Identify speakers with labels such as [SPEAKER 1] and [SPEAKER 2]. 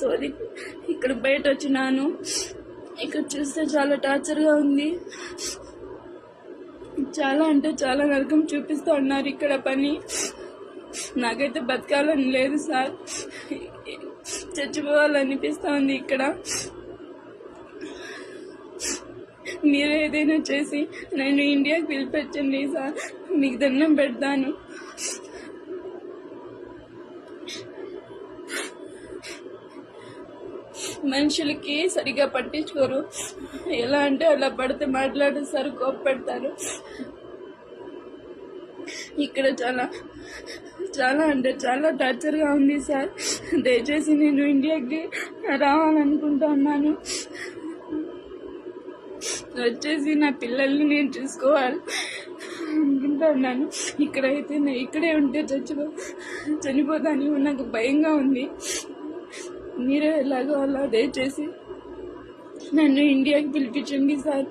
[SPEAKER 1] Sorry ఇక్కడ బయట వచ్చినాను. ఇక్కడ చూస్తే చాలా టార్చర్గా ఉంది. చాలా అంటే చాలా నరకం చూపిస్తూ ఉన్నారు ఇక్కడ పని. నాకైతే బతకాలని లేదు సార్. చచ్చిపోవాలనిపిస్తూ ఉంది ఇక్కడ. మీరు ఏదైనా చేసి నన్ను ఇండియాకి పిలిపించండి సార్. మీకు దండం పెడతాను. మనుషులకి సరిగా పట్టించుకోరు. ఎలా అంటే అలా పడితే మాట్లాడేస్తారు కోప్పడతారు. ఇక్కడ చాలా చాలా అంటే చాలా టార్చర్గా ఉంది సార్. దయచేసి నేను ఇండియాకి రావాలనుకుంటున్నాను వచ్చేసి నా పిల్లల్ని నేను చూసుకోవాలి అనుకుంటున్నాను ఇక్కడైతే నేను ఇక్కడే ఉంటే చచ్చిపో చనిపోతాను. నాకు భయంగా ఉంది. మీరే ఎలాగో అలా దయచేసి నన్ను ఇండియాకి పిలిపించండి సార్.